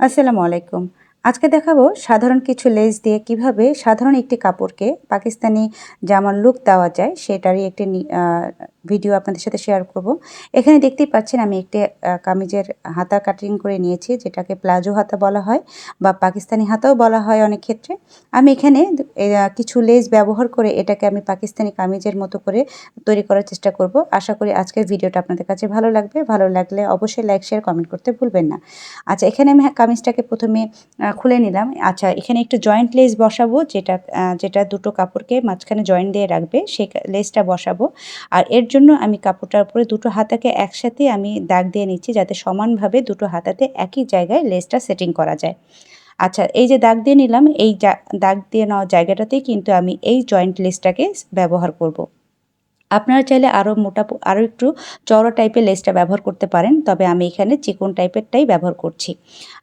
আসসালামু আলাইকুম। আজকে দেখাবো সাধারণ কিছু লেজ দিয়ে কীভাবে সাধারণ একটি কাপড়কে পাকিস্তানি জামার লুক দেওয়া যায়, সেটারই একটি ভিডিও আপনাদের সাথে শেয়ার করব। এখানে দেখতেই পাচ্ছেন আমি একটি কামিজের হাতা কাটিং করে নিয়েছি, যেটাকে প্লাজো হাতা বলা হয় বা পাকিস্তানি হাতাও বলা হয় অনেক ক্ষেত্রে। আমি এখানে কিছু লেস ব্যবহার করে এটাকে আমি পাকিস্তানি কামিজের মতো করে তৈরি করার চেষ্টা করব। আশা করি আজকের ভিডিওটা আপনাদের কাছে ভালো লাগবে। ভালো লাগলে অবশ্যই লাইক শেয়ার কমেন্ট করতে ভুলবেন না। আচ্ছা এখানে আমি কামিজটাকে প্রথমে খুলে নিলাম। আচ্ছা এখানে একটু জয়েন্ট লেস বসাবো, যেটা যেটা দুটো কাপড়কে মাঝখানে জয়েন্ট দিয়ে রাখবে সেই লেসটা বসাবো। আর এর আমি কাপড়টার উপরে দুটো হাতাকে একসাথে আমি দাগ দিয়ে নিচ্ছি যাতে সমানভাবে দুটো হাতাতে একই জায়গায় লেসটা সেটিং করা যায় আচ্ছা এই যে দাগ দিয়ে নিলাম, এই দাগ দিয়ে নেওয়া জায়গাটাতেই কিন্তু আমি এই জয়েন্ট লেসটাকে ব্যবহার করব। আপনারা চাইলে আরও মোটা আরও একটু চওড়া টাইপের লেসটা ব্যবহার করতে পারেন, তবে আমি এখানে চিকন টাইপেরটাই ব্যবহার করছি।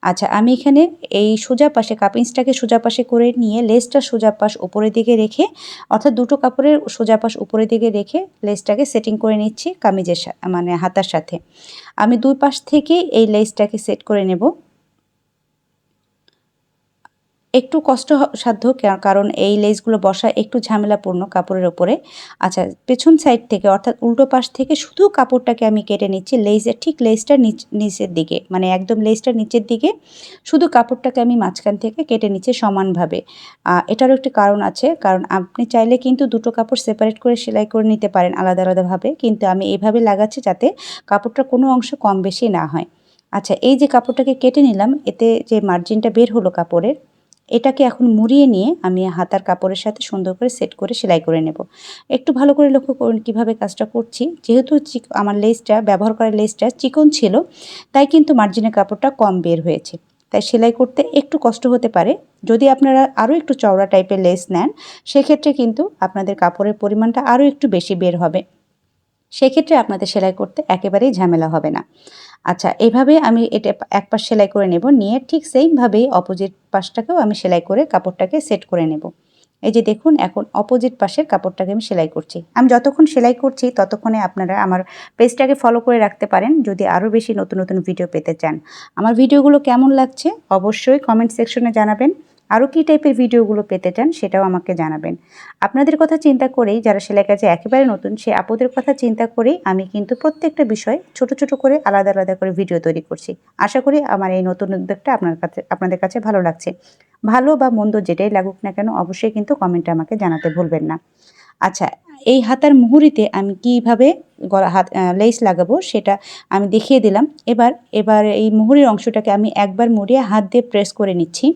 আচ্ছা আমি এখানে এই সোজা পাশে কাপিংসটাকে সোজা পাশে করে নিয়ে লেসটা সোজা পাশ উপরের দিকে রেখে, অর্থাৎ দুটো কাপড়ের সোজা পাশ উপরের দিকে রেখে লেসটাকে সেটিং করে নিচ্ছি কামিজের মানে হাতার সাথে। আমি দুই পাশ থেকে এই লেসটাকে সেট করে নেব। একটু কষ্ট সাধ্য কারণ এই লেসগুলো বসা একটু ঝামেলাপূর্ণ কাপড়ের ওপরে। আচ্ছা পেছন সাইড থেকে অর্থাৎ উল্টো পাশ থেকে শুধু কাপড়টাকে আমি কেটে নিচ্ছি লেসের, ঠিক লেসটার নিচ, নিচের দিকে মানে একদম লেসটার নিচের দিকে। শুধু কাপড়টাকে আমি মাঝখান থেকে কেটে নিচ্ছি সমানভাবে। এটারও একটি কারণ আছে, কারণ আপনি চাইলে কিন্তু দুটো কাপড় সেপারেট করে সেলাই করে নিতে পারেন আলাদা আলাদাভাবে, কিন্তু আমি এভাবে লাগাচ্ছি যাতে কাপড়টার কোনো অংশ কম বেশি না হয়। আচ্ছা এই যে কাপড়টাকে কেটে নিলাম, এতে যে মার্জিনটা বের হলো কাপড়ের এটাকে এখন মুড়িয়ে নিয়ে আমি হাতার কাপড়ের সাথে সুন্দর করে সেট করে সেলাই করে নেব। একটু ভালো করে লক্ষ্য করুন কীভাবে কাজটা করছি। যেহেতু আমার লেসটা ব্যবহার করা লেসটা চিকন ছিল, তাই কিন্তু মার্জিনের কাপড়টা কম বের হয়েছে। তাই সেলাই করতে একটু কষ্ট হতে পারে। যদি আপনারা আরও একটু চওড়া টাইপের লেস নেন, সেক্ষেত্রে কিন্তু আপনাদের কাপড়ের পরিমাণটা আরও একটু বেশি বের হবে। সেক্ষেত্রে আপনাদের সেলাই করতে একেবারেই ঝামেলা হবে না। আচ্ছা এভাবে আমি এটা এক পাশ সেলাই করে নেব, নিয়ে ঠিক সেইমভাবেই অপোজিট পাশটাকেও আমি সেলাই করে কাপড়টাকে সেট করে নেব। এই যে দেখুন, এখন অপোজিট পাশের কাপড়টাকে আমি সেলাই করছি। আমি যতক্ষণ সেলাই করছি, ততক্ষণে আপনারা আমার পেজটাকে ফলো করে রাখতে পারেন, যদি আরও বেশি নতুন নতুন ভিডিও পেতে চান। আমার ভিডিওগুলো কেমন লাগছে, অবশ্যই কমেন্ট সেকশনে জানাবেন। আরও কী টাইপের ভিডিওগুলো পেতে চান সেটাও আমাকে জানাবেন। আপনাদের কথা চিন্তা করেই, যারা সেলাই কাজে একেবারে নতুন, সে আপদের কথা চিন্তা করেই আমি কিন্তু প্রত্যেকটা বিষয় ছোট ছোট করে আলাদা আলাদা করে ভিডিও তৈরি করছি। আশা করি আমার এই নতুন উদ্যোগটা আপনার কাছে, আপনাদের কাছে ভালো লাগছে। ভালো বা মন্দ যেটাই লাগুক না কেন, অবশ্যই কিন্তু কমেন্টে আমাকে জানাতে ভুলবেন না। আচ্ছা এই হাতার মুহুরিতে আমি কীভাবে গলা, হাত লেস লাগাবো সেটা আমি দেখিয়ে দিলাম। এবার এবার এই মুহুরির অংশটাকে আমি একবার মুড়িয়ে হাত দিয়ে প্রেস করে নিচ্ছি।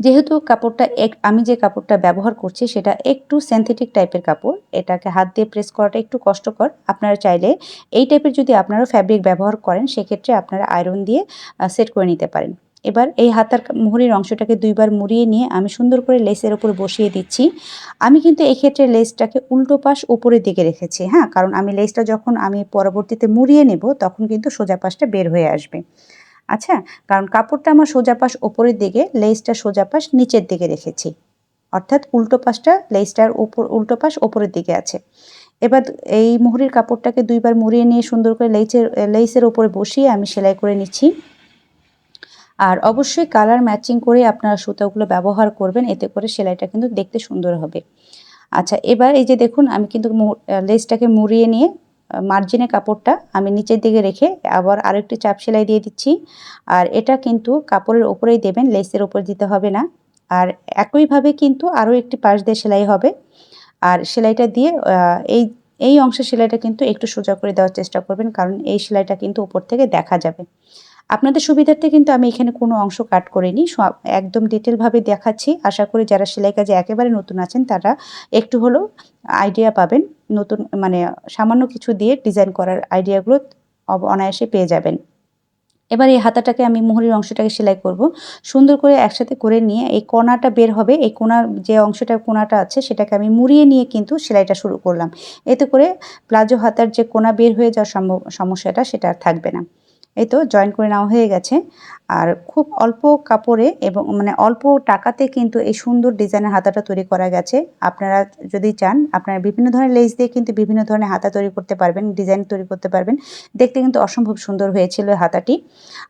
যেহেতু কাপড়টা এক, আমি যে কাপড়টা ব্যবহার করছি সেটা একটু সিনথেটিক টাইপের কাপড়, এটাকে হাত দিয়ে প্রেস করাটা একটু কষ্টকর। আপনারা চাইলে এই টাইপের যদি আপনারা ফ্যাব্রিক ব্যবহার করেন, সেক্ষেত্রে আপনারা আয়রন দিয়ে সেট করে নিতে পারেন। এবার এই হাতার মুহুরির অংশটাকে দুইবার মুড়িয়ে নিয়ে আমি সুন্দর করে লেসের ওপর বসিয়ে দিচ্ছি। আমি কিন্তু এই ক্ষেত্রে লেসটাকে উল্টো পাশ উপরের দিকে রেখেছি হ্যাঁ? কারণ আমি লেসটা যখন আমি পরবর্তীতে মুড়িয়ে নেব, তখন কিন্তু সোজা পাশটা বের হয়ে আসবে। আচ্ছা কারণ কাপড়টা আমার সোজা পাশ ওপরের দিকে, লেসটা সোজা পাশ নিচের দিকে রেখেছি। অর্থাৎ উল্টো পাশটা, লেসটার উপর উল্টো পাশ ওপরের দিকে আছে। এবার এই মুহুরির কাপড়টাকে দুইবার মুড়িয়ে নিয়ে সুন্দর করে লেসের লেসের ওপরে বসিয়ে আমি সেলাই করে নিচ্ছি। আর অবশ্যই কালার ম্যাচিং করে আপনারা সুতাগুলো ব্যবহার করবেন, এতে করে সেলাইটা কিন্তু দেখতে সুন্দর হবে। আচ্ছা এবার এই যে দেখুন, আমি কিন্তু লেসটাকে মুড়িয়ে নিয়ে মার্জিনে কাপড়টা আমি নিচের দিকে রেখে আবার আরেকটি চাপ সেলাই দিয়ে দিচ্ছি। আর এটা কিন্তু কাপড়ের ওপরেই দেবেন লেসের ওপর দিতে হবে না। আর একইভাবে কিন্তু আরও একটি পাশ দিয়ে সেলাই হবে। আর সেলাইটা দিয়ে এই এই অংশের সেলাইটা কিন্তু একটু সোজা করে দেওয়ার চেষ্টা করবেন, কারণ এই সেলাইটা কিন্তু উপর থেকে দেখা যাবে। আপনাদের সুবিধার্থে কিন্তু আমি এখানে কোনো অংশ কাট করিনি, সব একদম ডিটেলভাবে দেখাচ্ছি। আশা করি যারা সেলাই কাজে একেবারে নতুন আছেন, তারা একটু হলেও আইডিয়া পাবেন। নতুন মানে সামান্য কিছু দিয়ে ডিজাইন করার আইডিয়াগুলো অনায়াসে পেয়ে যাবেন। এবার এই হাতাটাকে আমি মুহুরির অংশটাকে সেলাই করব। সুন্দর করে একসাথে করে নিয়ে এই কোনাটা বের হবে, এই কোনার যে অংশটা কোনাটা আছে সেটাকে আমি মুড়িয়ে নিয়ে কিন্তু সেলাইটা শুরু করলাম। এতে করে প্লাজো হাতার যে কোনা বের হয়ে যাওয়ার সম্ভব সমস্যাটা সেটা আর থাকবে না। এই তো জয়েন করে নেওয়া হয়ে গেছে। আর খুব অল্প কাপড়ে এবং মানে অল্প টাকাতে কিন্তু এই সুন্দর ডিজাইনের হাতাটা তৈরি করা গেছে। আপনারা যদি চান, আপনারা বিভিন্ন ধরনের লেস দিয়ে কিন্তু বিভিন্ন ধরনের হাতা তৈরি করতে পারবেন ডিজাইন তৈরি করতে পারবেন। দেখতে কিন্তু অসম্ভব সুন্দর হয়েছিল হাতাটি।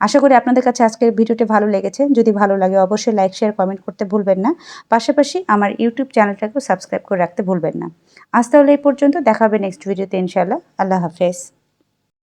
আশা করি আপনাদের কাছে আজকের ভিডিওটি ভালো লেগেছে। যদি ভালো লাগে অবশ্যই লাইক শেয়ার কমেন্ট করতে ভুলবেন না। পাশাপাশি আমার ইউটিউব চ্যানেলটাকেও সাবস্ক্রাইব করে রাখতে ভুলবেন না। আজ তাহলে এই পর্যন্ত দেখা হবে নেক্সট ভিডিওতে ইনশাআল্লাহ। আল্লাহ হাফেজ।